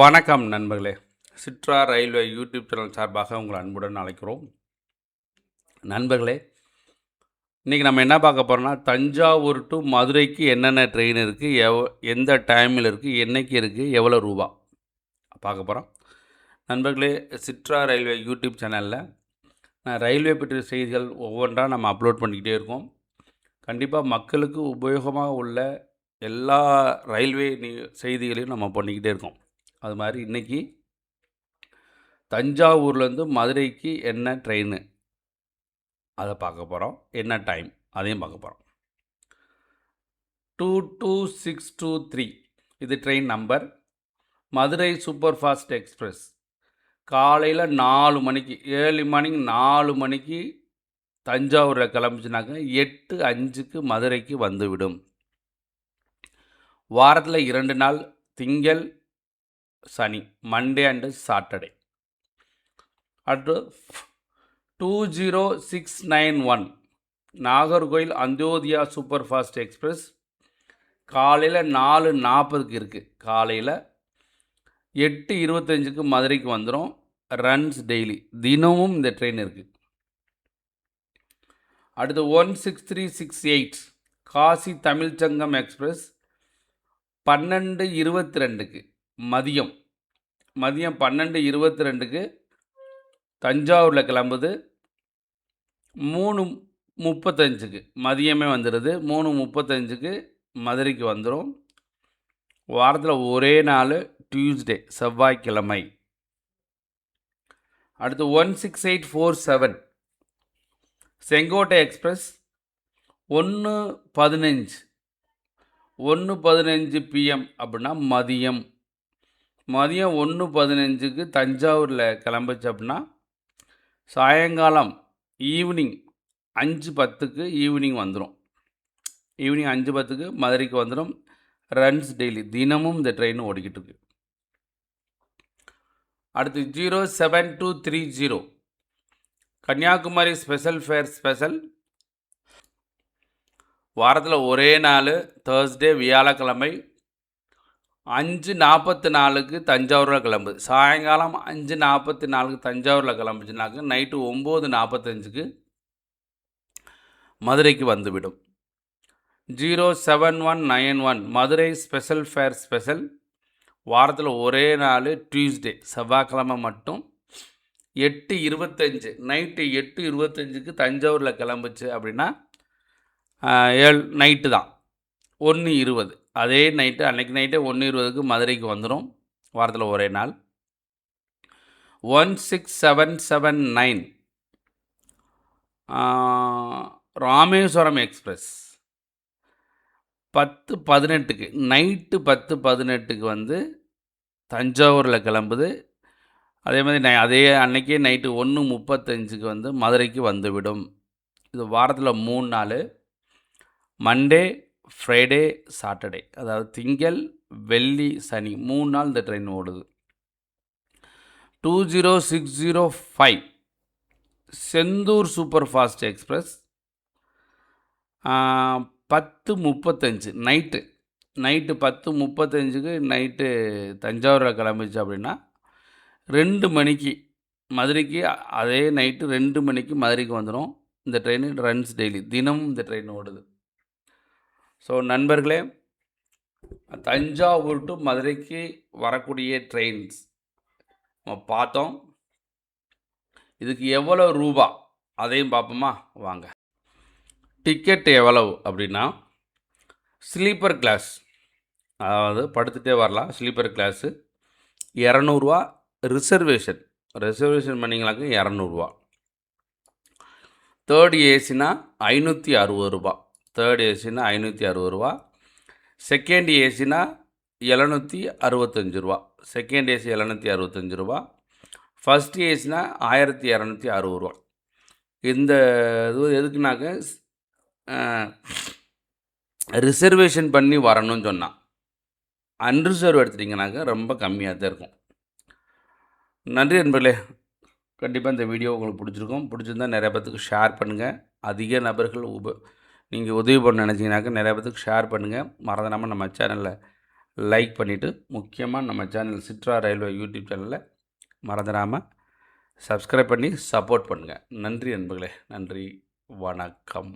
வணக்கம் நண்பர்களே. சிட்ரா railway YouTube channel சார்பாக உங்களை அன்புடன் அழைக்கிறோம். நண்பர்களே இன்றைக்கி நம்ம என்ன பார்க்க போகிறோம்னா தஞ்சாவூர் டு மதுரைக்கு என்னென்ன ட்ரெயின் இருக்குது எவ் எந்த டைமில் இருக்குது என்னைக்கு இருக்குது எவ்வளோ ரூபா? பார்க்க போகிறோம் நண்பர்களே சிட்ரா ரயில்வே யூடியூப் சேனலில் நான் ரயில்வே பற்றிய செய்திகள் ஒவ்வொன்றா நம்ம அப்லோட் பண்ணிக்கிட்டே இருக்கோம். கண்டிப்பாக மக்களுக்கு உபயோகமாக உள்ள எல்லா ரயில்வே நீ செய்திகளையும் நம்ம பண்ணிக்கிட்டே இருக்கோம். அது மாதிரி இன்றைக்கி தஞ்சாவூர்லேருந்து மதுரைக்கு என்ன ட்ரெயின் அதை பார்க்க போகிறோம் என்ன டைம் அதையும் பார்க்க போகிறோம் two two six two three. இது train number. Madurai super fast express. காலையில் நாலு மணிக்கு ஏர்லி மார்னிங் நாலு மணிக்கு தஞ்சாவூரில் கிளம்பிச்சுனாக்க எட்டு அஞ்சுக்கு மதுரைக்கு வந்துவிடும். வாரத்தில் இரண்டு நாள் திங்கள் சனி மண்டே அண்டு சாட்டர்டே அடுத்து two zero six nine one Nagercoil Antyodaya super fast express காலையில் நாலு நாற்பதுக்கு இருக்குது காலையில் எட்டு இருபத்தஞ்சுக்கு மதுரைக்கு வந்துடும் ரன்ஸ் டெய்லி தினமும் இந்த ட்ரெயின் இருக்குது அடுத்து one six three six eight Kashi Tamil Sangam express பன்னெண்டு இருபத்தி ரெண்டுக்கு. மதியம். மதியம் பன்னெண்டு இருபத்தி ரெண்டுக்கு தஞ்சாவூரில் கிளம்புது. மூணு முப்பத்தஞ்சுக்கு மதியமே வந்துடுது மூணு முப்பத்தஞ்சுக்கு மதுரைக்கு வந்துடும் வாரத்தில் ஒரே நாள் டியூஸ்டே செவ்வாய்க்கிழமை. அடுத்து one six eight four seven. Sengottai express ஒன்று பதினஞ்சு. ஒன்று பதினஞ்சு பிஎம் அப்படின்னா மதியம். மதியம் ஒன்று பதினஞ்சுக்கு தஞ்சாவூரில் கிளம்புச்சு அப்படின்னா சாயங்காலம் ஈவினிங் அஞ்சு பத்துக்கு ஈவினிங் வந்துடும் ஈவினிங் அஞ்சு பத்துக்கு மதுரைக்கு வந்துடும் ரன்ஸ் டெய்லி தினமும் இந்த ட்ரெயின் ஓடிக்கிட்டு இருக்கு. அடுத்து zero seven two three zero Kanyakumari special fare special வாரத்தில் ஒரே நாள் தேர்ஸ்டே வியாழக்கிழமை அஞ்சு நாற்பத்தி நாலுக்கு தஞ்சாவூரில் கிளம்புது சாயங்காலம் அஞ்சு நாற்பத்தி நாலுக்கு தஞ்சாவூரில் கிளம்புச்சுனாக்க நைட்டு ஒம்பது நாற்பத்தஞ்சுக்கு மதுரைக்கு வந்துவிடும். Zero seven one nine one Madurai special fare special. வாரத்தில் ஒரே நாள் டியூஸ்டே செவ்வாய்க்கிழமை மட்டும். எட்டு இருபத்தஞ்சு நைட்டு எட்டு இருபத்தஞ்சுக்கு தஞ்சாவூரில் கிளம்புச்சு அப்படின்னா ஏழு நைட்டு தான். ஒன்று இருபது. அதே நைட்டு அன்றைக்கு நைட்டே ஒன்று இருபதுக்கு மதுரைக்கு வந்துடும் வாரத்தில் ஒரே நாள். One six seven seven nine Rameswaram express. பத்து பதினெட்டுக்கு நைட்டு பத்து பதினெட்டுக்கு வந்து தஞ்சாவூரில் கிளம்புது. அதே மாதிரி நை அதே அன்னைக்கே நைட்டு ஒன்று முப்பத்தஞ்சுக்கு வந்து மதுரைக்கு வந்துவிடும். இது வாரத்தில் மூணு நாள். மண்டே ஃப்ரைடே சாட்டர்டே அதாவது திங்கள் வெள்ளி சனி. மூணு நாள் இந்த ட்ரெயின் ஓடுது. Two zero six zero five Sendur super fast express பத்து முப்பத்தஞ்சு. நைட்டு நைட்டு பத்து முப்பத்தஞ்சுக்கு நைட்டு தஞ்சாவூரில் கிளம்பிச்சு அப்படின்னா ரெண்டு மணிக்கு மதுரைக்கு அதே நைட்டு ரெண்டு மணிக்கு மதுரைக்கு வந்துடும் இந்த ட்ரெயின் ரன்ஸ் டெய்லி தினமும் இந்த ட்ரெயின் ஓடுது. ஸோ நண்பர்களே தஞ்சாவூர் டு மதுரைக்கு வரக்கூடிய ட்ரெயின்ஸ் நம்ம பார்த்தோம். இதுக்கு எவ்வளோ ரூபா? அதையும் பார்ப்போமா? வாங்க. டிக்கெட் எவ்வளவு அப்படின்னா ஸ்லீப்பர் கிளாஸ் அதாவது படுத்துகிட்டே வரலாம். ஸ்லீப்பர் கிளாஸு இரநூறுவா. ரிசர்வேஷன் ரிசர்வேஷன் பண்ணிங்களாக்க இரநூறுவா. தேர்ட் ஏசினா ஐநூற்றி அறுபது ரூபா. தேர்ட் ஏசினா ஐநூற்றி அறுபது ரூபா. செகண்ட் ஏசினா எழுநூற்றி அறுபத்தஞ்சு ரூபா. செகண்ட் ஏசி எழுநூற்றி அறுபத்தஞ்சு ரூபா. ஃபஸ்ட் ஏசினா ஆயிரத்தி இரநூத்தி அறுபது ரூபா. இந்த இது எதுக்குனாக்க ரிசர்வேஷன் பண்ணி வரணும்னு சொன்னான் அன்ரிசர்வ் எடுத்துட்டிங்கனாக்க ரொம்ப கம்மியாக தான் இருக்கும். நன்றி நண்பர்களே. கண்டிப்பாக இந்த வீடியோ உங்களுக்கு பிடிச்சிருக்கும். பிடிச்சிருந்தா நிறைய பேர்த்துக்கு ஷேர் பண்ணுங்கள் அதிக நபர்கள் உப நீங்கள் உதவி பண்ண நினச்சிங்கனாக்கா நிறைய பேத்துக்கு ஷேர் பண்ணுங்கள் மறந்துடாமல் நம்ம சேனலில் லைக் பண்ணிவிட்டு முக்கியமாக நம்ம சேனல் சிட்ரா ரயில்வே யூடியூப் சேனலில் மறந்துடாமல் சப்ஸ்கிரைப் பண்ணி சப்போர்ட் பண்ணுங்கள் நன்றி நண்பர்களே நன்றி. வணக்கம்.